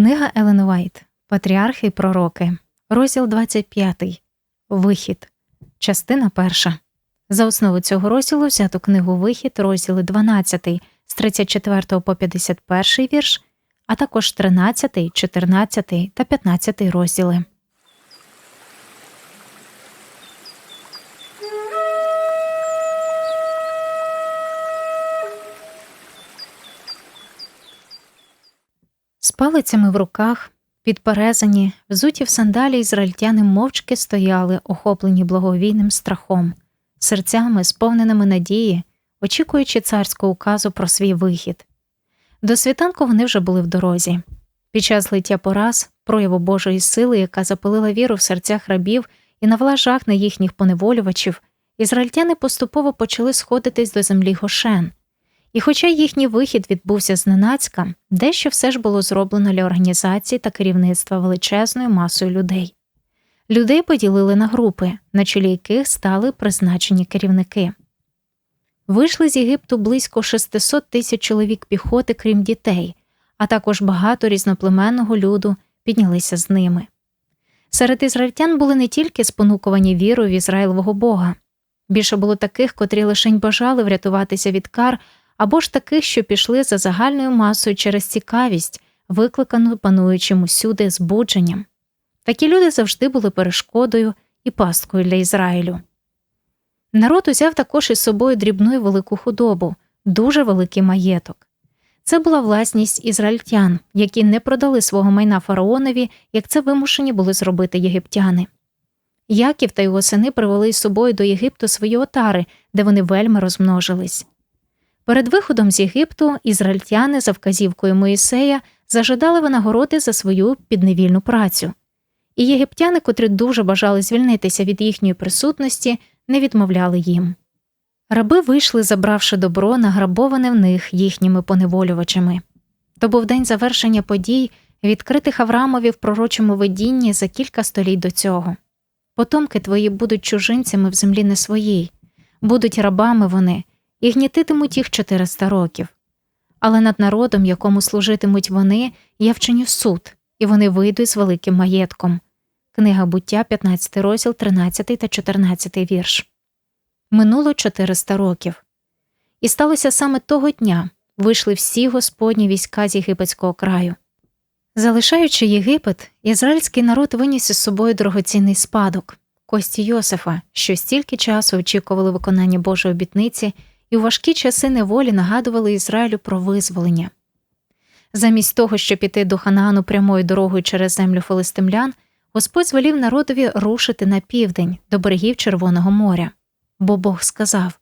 Книга Елен Вайт Патріархи і Пророки, розділ 25. Вихід, частина перша. За основу цього розділу взято книгу Вихід, розділи 12 з 34 по 51 вірш, а також 13, 14 та 15 розділи. Палицями в руках, підперезані, взуті в сандалі ізраїльтяни мовчки стояли, охоплені благовійним страхом, серцями, сповненими надії, очікуючи царського указу про свій вихід. До світанку вони вже були в дорозі. Під час лиття пораз, прояву Божої сили, яка запалила віру в серцях рабів і навела жах на їхніх поневолювачів, ізраїльтяни поступово почали сходитись до землі Гошен. І хоча їхній вихід відбувся зненацька, дещо все ж було зроблено для організації та керівництва величезною масою людей. Людей поділили на групи, на чолі яких стали призначені керівники. Вийшли з Єгипту близько 600 тисяч чоловік піхоти, крім дітей, а також багато різноплеменного люду піднялися з ними. Серед ізраїльтян були не тільки спонукувані вірою в Ізраїлового Бога, більше було таких, котрі лишень бажали врятуватися від кар або ж таких, що пішли за загальною масою через цікавість, викликану пануючим усюди збудженням. Такі люди завжди були перешкодою і пасткою для Ізраїлю. Народ узяв також із собою дрібну і велику худобу, дуже великий маєток. Це була власність ізраїльтян, які не продали свого майна фараонові, як це вимушені були зробити єгиптяни. Яків та його сини привели із собою до Єгипту свої отари, де вони вельми розмножились. Перед виходом з Єгипту ізраїльтяни за вказівкою Моїсея зажадали винагороди за свою підневільну працю, і єгиптяни, котрі дуже бажали звільнитися від їхньої присутності, не відмовляли їм. Раби вийшли, забравши добро, награбоване в них їхніми поневолювачами. То був день завершення подій, відкритих Авраамові в пророчому видінні за кілька століть до цього. Потомки твої будуть чужинцями в землі не своїй, будуть рабами вони і гнітитимуть їх 400 років. Але над народом, якому служитимуть вони, я вчиню суд, і вони вийдуть з великим маєтком. Книга буття, 15 розділ, 13 та 14 вірш. Минуло 400 років. І сталося саме того дня вийшли всі господні війська з єгипетського краю. Залишаючи Єгипет, ізраїльський народ виніс із собою дорогоцінний спадок, кості Йосифа, що стільки часу очікували виконання Божої обітниці і у важкі часи неволі нагадували Ізраїлю про визволення. Замість того, щоб піти до Ханаану прямою дорогою через землю филистимлян, Господь звелів народові рушити на південь до берегів Червоного моря, бо Бог сказав,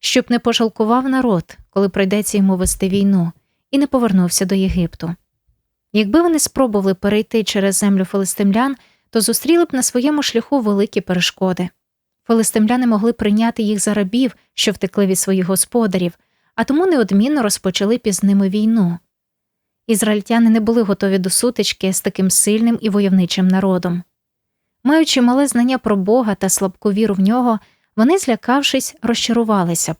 щоб не пожалкував народ, коли прийдеться йому вести війну, і не повернувся до Єгипту. Якби вони спробували перейти через землю филистимлян, то зустріли б на своєму шляху великі перешкоди. Филистимляни могли прийняти їх за рабів, що втекли від своїх господарів, а тому неодмінно розпочали піз ними війну. Ізраїльтяни не були готові до сутички з таким сильним і войовничим народом. Маючи мале знання про Бога та слабку віру в нього, вони, злякавшись, розчарувалися б.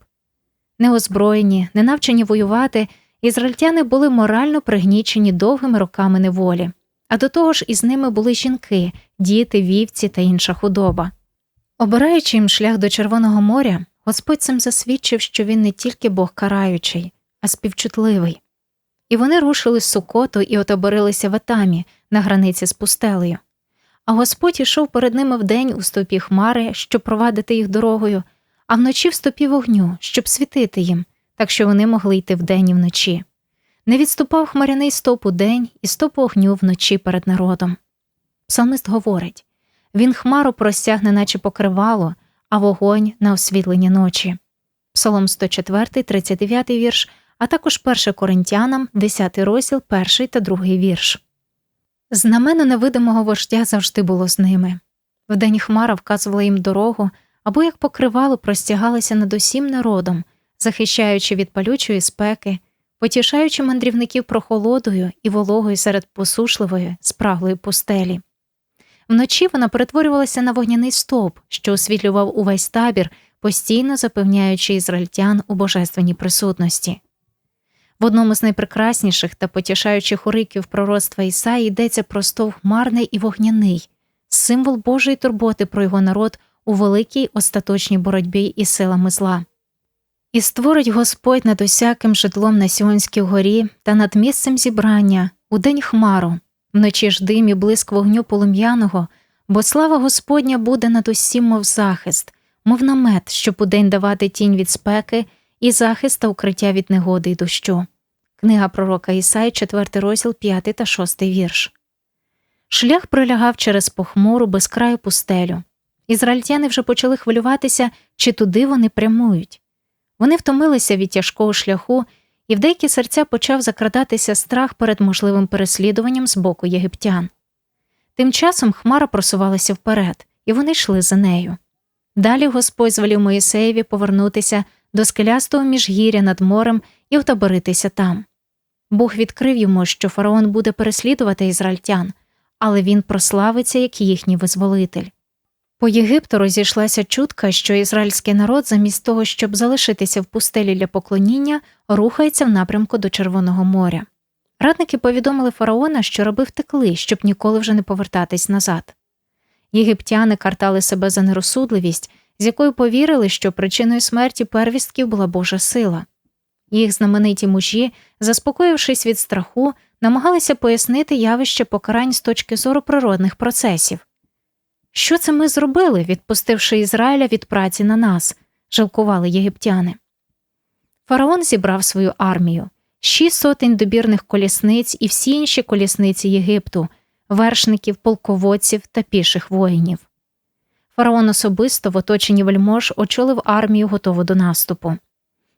Неозброєні, не навчені воювати, ізраїльтяни були морально пригнічені довгими роками неволі, а до того ж із ними були жінки, діти, вівці та інша худоба. Обираючи їм шлях до Червоного моря, Господь цим засвідчив, що він не тільки Бог караючий, а співчутливий. І вони рушили з Сукоту і отоборилися в Етамі на границі з пустелею. А Господь ішов перед ними вдень у стопі хмари, щоб провадити їх дорогою, а вночі в стопі вогню, щоб світити їм, так що вони могли йти вдень і вночі. Не відступав хмаряний стоп у день і стоп вогню вночі перед народом. Псалмист говорить він хмару простягне, наче покривало, а вогонь на освітлення ночі. Псалом 104, 39 вірш, а також 1 Коринтянам, 10 розділ, 1 та 2 вірш. Знамено невидимого вождя завжди було з ними. Вдень хмара вказувала їм дорогу або як покривало простягалися над усім народом, захищаючи від палючої спеки, потішаючи мандрівників прохолодою і вологою серед посушливої, спраглої пустелі. Вночі вона перетворювалася на вогняний стовп, що освітлював увесь табір, постійно запевняючи ізраїльтян у божественній присутності. В одному з найпрекрасніших та потішаючих уриків пророцтва Ісаї йдеться про стов хмарний і вогняний, символ Божої турботи про його народ у великій остаточній боротьбі із силами зла. І створить Господь над усяким житлом на Сіонській горі та над місцем зібрання у день хмару, вночі ж дим і блиск вогню полум'яного, бо слава Господня буде над усім, мов захист, мов намет, щоб удень давати тінь від спеки і захист та укриття від негоди й дощу. Книга пророка Ісай, 4 розділ, 5 та 6 вірш. Шлях пролягав через похмуру безкраю пустелю. Ізраїльтяни вже почали хвилюватися, чи туди вони прямують. Вони втомилися від тяжкого шляху, і в деякі серця почав закрадатися страх перед можливим переслідуванням з боку єгиптян. Тим часом Хмара просувалася вперед, і вони йшли за нею. Далі Господь звелів Моїсеєві повернутися до скелястого міжгір'я над морем і втаборитися там. Бог відкрив йому, що фараон буде переслідувати ізраїльтян, але він прославиться як їхній визволитель. По Єгипту розійшлася чутка, що ізраїльський народ, замість того, щоб залишитися в пустелі для поклоніння, рухається в напрямку до Червоного моря. Радники повідомили фараона, що раби втекли, щоб ніколи вже не повертатись назад. Єгиптяни картали себе за нерозсудливість, з якою повірили, що причиною смерті первістків була Божа сила. Їх знамениті мужі, заспокоївшись від страху, намагалися пояснити явище покарань з точки зору природних процесів. Що це ми зробили, відпустивши Ізраїля від праці на нас, жалкували єгиптяни. Фараон зібрав свою армію, шість сотень добірних колісниць і всі інші колісниці Єгипту, вершників, полководців та піших воїнів. Фараон особисто в оточенні вельмож очолив армію готову до наступу.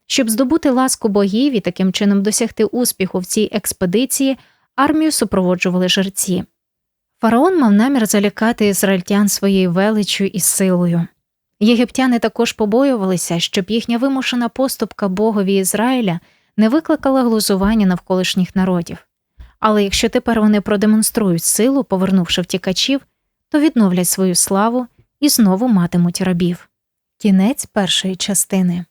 Щоб здобути ласку богів і таким чином досягти успіху в цій експедиції, армію супроводжували жерці. Фараон мав намір залякати ізраїльтян своєю величчю і силою. Єгиптяни також побоювалися, щоб їхня вимушена поступка богові Ізраїля не викликала глузування навколишніх народів. Але якщо тепер вони продемонструють силу, повернувши втікачів, то відновлять свою славу і знову матимуть рабів. Кінець першої частини.